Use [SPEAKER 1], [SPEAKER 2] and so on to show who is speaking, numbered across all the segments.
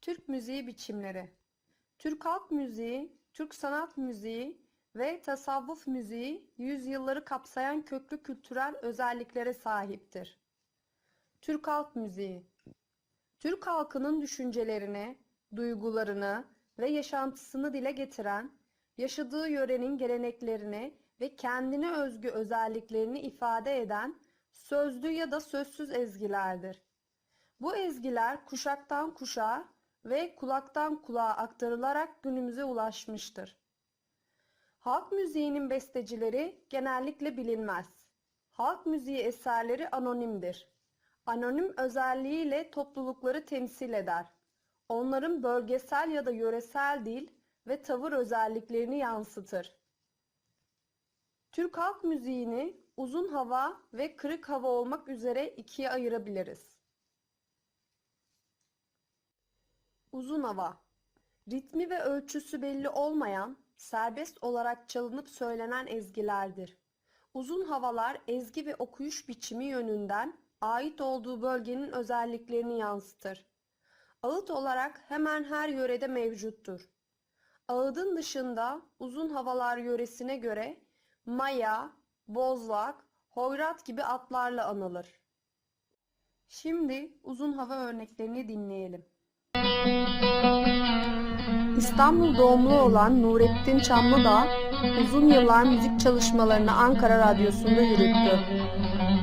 [SPEAKER 1] Türk müziği biçimleri Türk halk müziği, Türk sanat müziği ve tasavvuf müziği yüzyılları kapsayan köklü kültürel özelliklere sahiptir. Türk halk müziği Türk halkının düşüncelerini, duygularını ve yaşantısını dile getiren, yaşadığı yörenin geleneklerini ve kendine özgü özelliklerini ifade eden sözlü ya da sözsüz ezgilerdir. Bu ezgiler kuşaktan kuşağa ve kulaktan kulağa aktarılarak günümüze ulaşmıştır. Halk müziğinin bestecileri genellikle bilinmez. Halk müziği eserleri anonimdir. Anonim özelliğiyle toplulukları temsil eder. Onların bölgesel ya da yöresel dil ve tavır özelliklerini yansıtır. Türk halk müziğini uzun hava ve kırık hava olmak üzere ikiye ayırabiliriz. Uzun hava Ritmi ve ölçüsü belli olmayan, serbest olarak çalınıp söylenen ezgilerdir. Uzun havalar ezgi ve okuyuş biçimi yönünden ait olduğu bölgenin özelliklerini yansıtır. Ağıt olarak hemen her yörede mevcuttur. Ağıdın dışında uzun havalar yöresine göre maya, bozlak, hoyrat gibi atlarla anılır. Şimdi uzun hava örneklerini dinleyelim. İstanbul doğumlu olan Nurettin Çamlıdağ uzun yıllar müzik çalışmalarını Ankara Radyosu'nda yürüttü.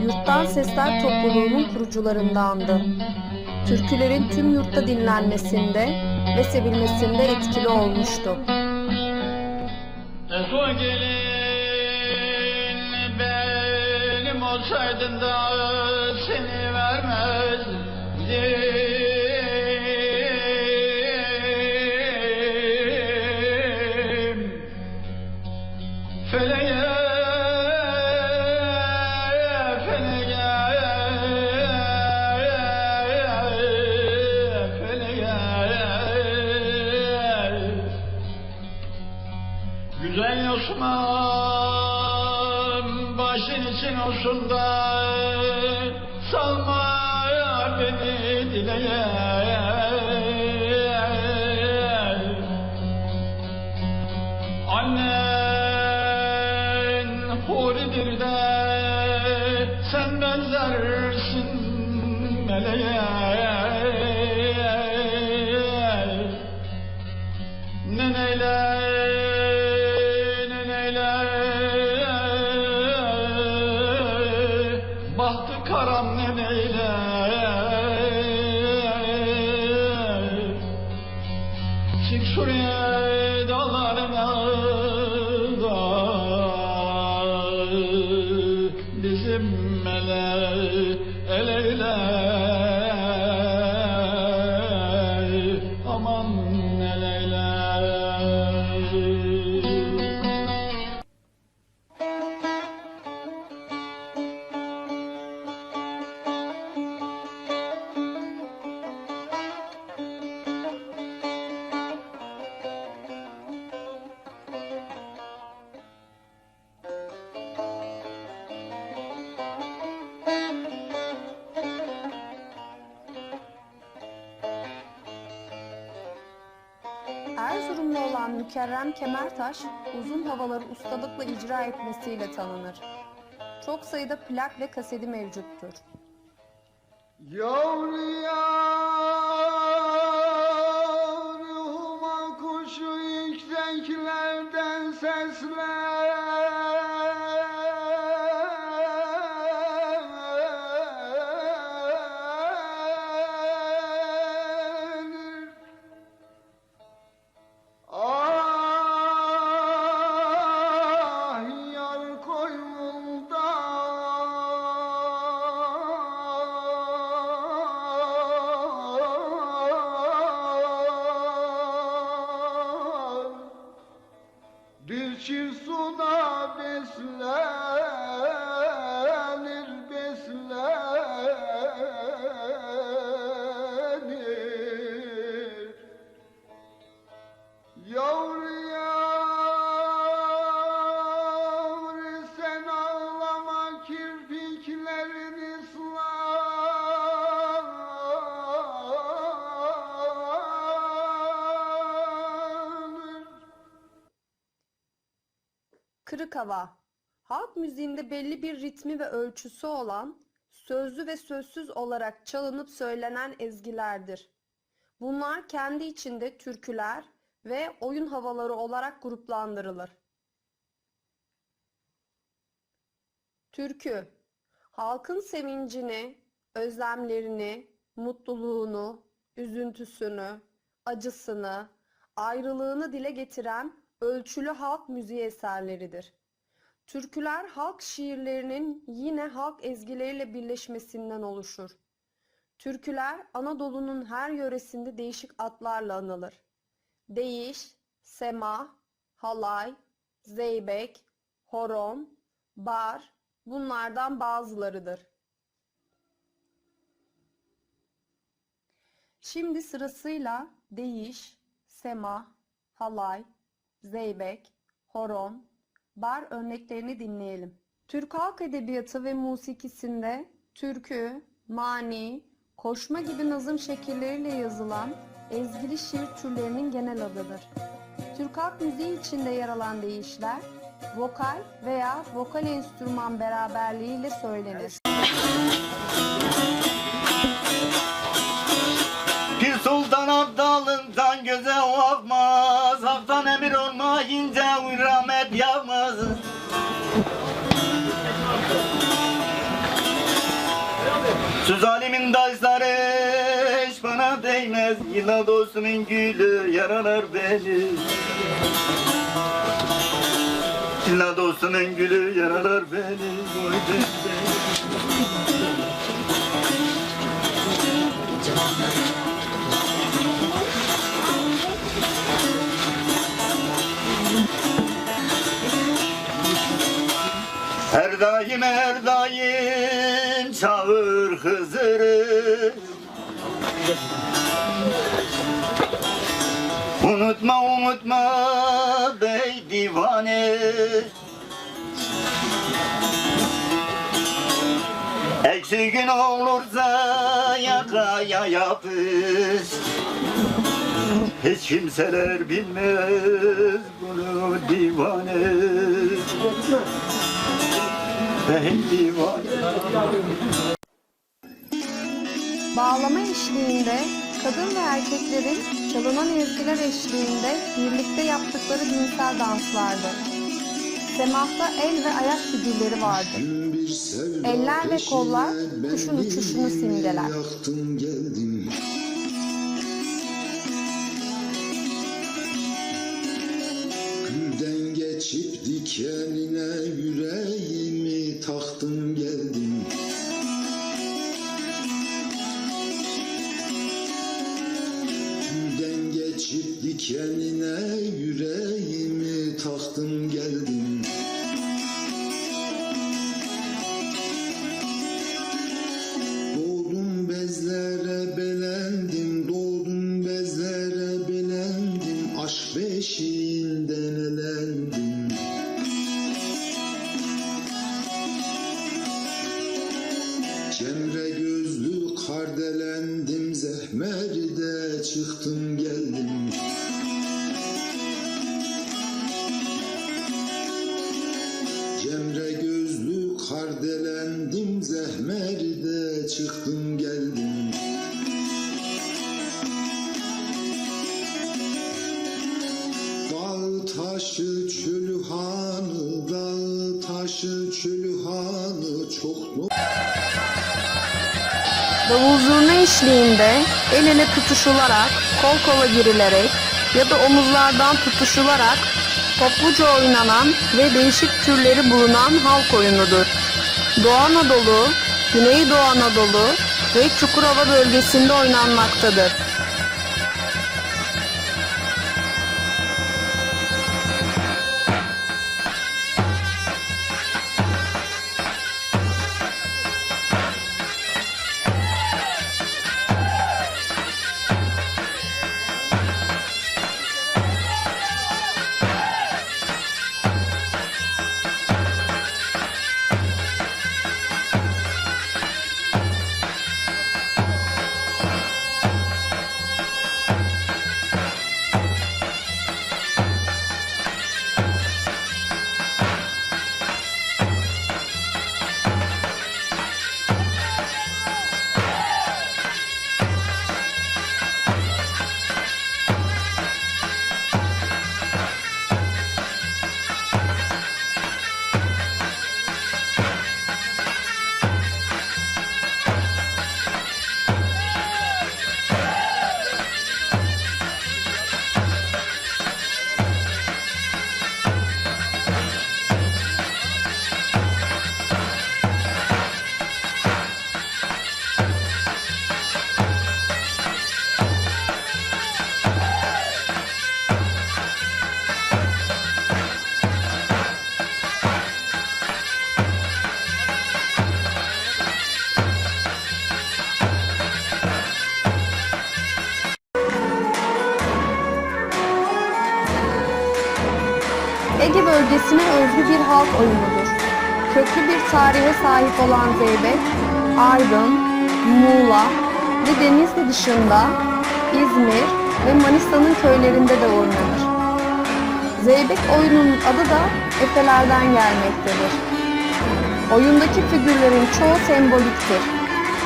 [SPEAKER 1] Yurttan Sesler topluluğunun kurucularındandı. Türkülerin tüm yurtta dinlenmesinde ve sevilmesinde etkili olmuştu.
[SPEAKER 2] Ego gelin benim olsaydın da সুন্দর
[SPEAKER 1] haram olan Mükerrem Kemertaş, uzun havaları ustalıkla icra etmesiyle tanınır. Çok sayıda plak ve kaseti mevcuttur.
[SPEAKER 3] Yavru yavruma
[SPEAKER 1] Kırık hava. Halk müziğinde belli bir ritmi ve ölçüsü olan, sözlü ve sözsüz olarak çalınıp söylenen ezgilerdir. Bunlar kendi içinde türküler ve oyun havaları olarak gruplandırılır. Türkü, halkın sevincini, özlemlerini, mutluluğunu, üzüntüsünü, acısını, ayrılığını dile getiren ölçülü halk müziği eserleridir. Türküler halk şiirlerinin yine halk ezgileriyle birleşmesinden oluşur. Türküler Anadolu'nun her yöresinde değişik adlarla anılır. Değiş, sema, halay, zeybek, horon, bar bunlardan bazılarıdır. Şimdi sırasıyla değiş, sema, halay, zeybek, horon, bar örneklerini dinleyelim. Türk halk edebiyatı ve musikisinde türkü, mani, koşma gibi nazım şekilleriyle yazılan ezgili şiir türlerinin genel adıdır. Türk halk müziği içinde yer alan deyişler, vokal veya vokal enstrüman beraberliğiyle söylenir.
[SPEAKER 4] Göze bakmaz Haktan emir olmayınca rahmet yağmaz Şu zalimin taşları hiç bana değmez Yıla dostumun gülü yaralar beni. Yıla dostumun gülü yaralar beni Oy Her daim her daim çağır Hızır'ı. Unutma unutma bey divane. Eksi gün olursa yakaya yapış. Hiç kimseler bilmez bunu divane
[SPEAKER 1] Bağlama eşliğinde kadın ve erkeklerin çalınan ezgiler eşliğinde birlikte yaptıkları dinsel danslardır. Semahta el ve ayak figürleri vardır. Eller ve kollar kuşun uçuşunu simgeler.
[SPEAKER 5] Gülden geçip dikenine dikenine yüreğimi zehmerde çıktım geldim. Cemre gözlü kardelendim zehmerde çıktım geldim Dağ taşı çölü hanı Dağ taşı çölü hanı çok
[SPEAKER 1] Davul zurna eşliğinde el ele tutuşularak, kol kola girilerek ya da omuzlardan tutuşularak topluca oynanan ve değişik türleri bulunan halk oyunudur. Doğu Anadolu, Güneydoğu Anadolu ve Çukurova bölgesinde oynanmaktadır. Halk oyunudur. Köklü bir tarihe sahip olan zeybek, Aydın, Muğla ve Denizli dışında İzmir ve Manisa'nın köylerinde de oynanır. Zeybek oyununun adı da Efelerden gelmektedir. Oyundaki figürlerin çoğu semboliktir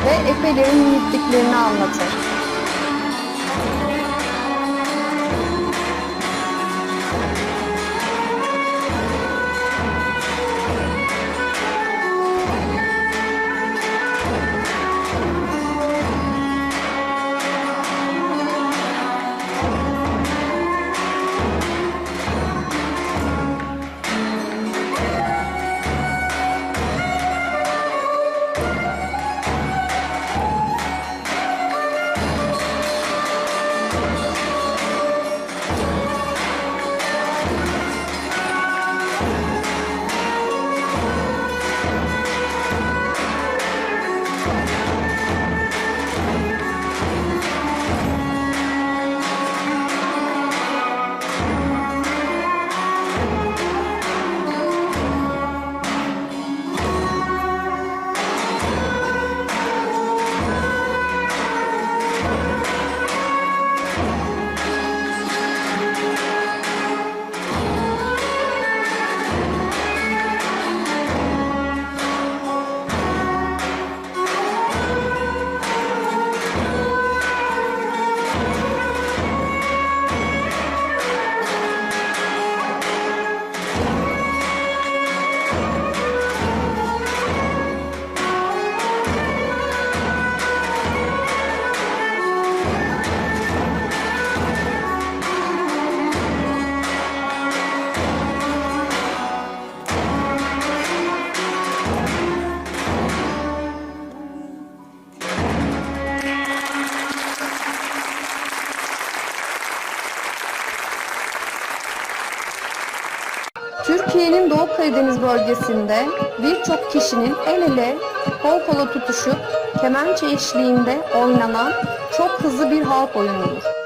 [SPEAKER 1] ve Efelerin yiğitliklerini anlatır. Karadeniz bölgesinde birçok kişinin el ele, kol kola tutuşup kemençe eşliğinde oynanan çok hızlı bir halk oyunudur.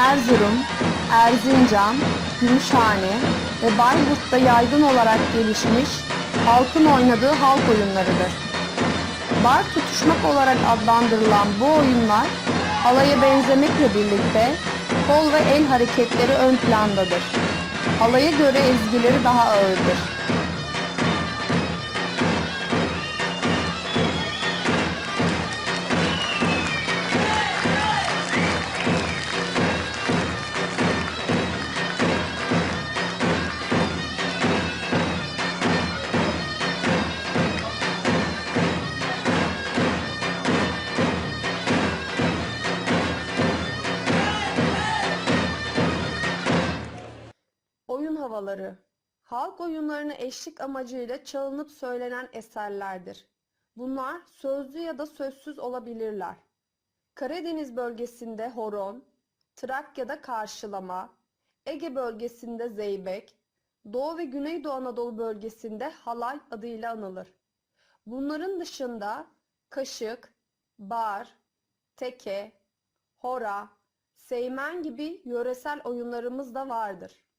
[SPEAKER 1] Erzurum, Erzincan, Gümüşhane ve Bayburt'ta yaygın olarak gelişmiş halkın oynadığı halk oyunlarıdır. Bar tutuşmak olarak adlandırılan bu oyunlar halaya benzemekle birlikte kol ve el hareketleri ön plandadır. Halaya göre ezgileri daha ağırdır. Oyun havaları Halk oyunlarına eşlik amacıyla çalınıp söylenen eserlerdir. Bunlar sözlü ya da sözsüz olabilirler. Karadeniz bölgesinde horon, Trakya'da karşılama, Ege bölgesinde zeybek, Doğu ve Güneydoğu Anadolu bölgesinde halay adıyla anılır. Bunların dışında kaşık, bar, teke, hora, seymen gibi yöresel oyunlarımız da vardır.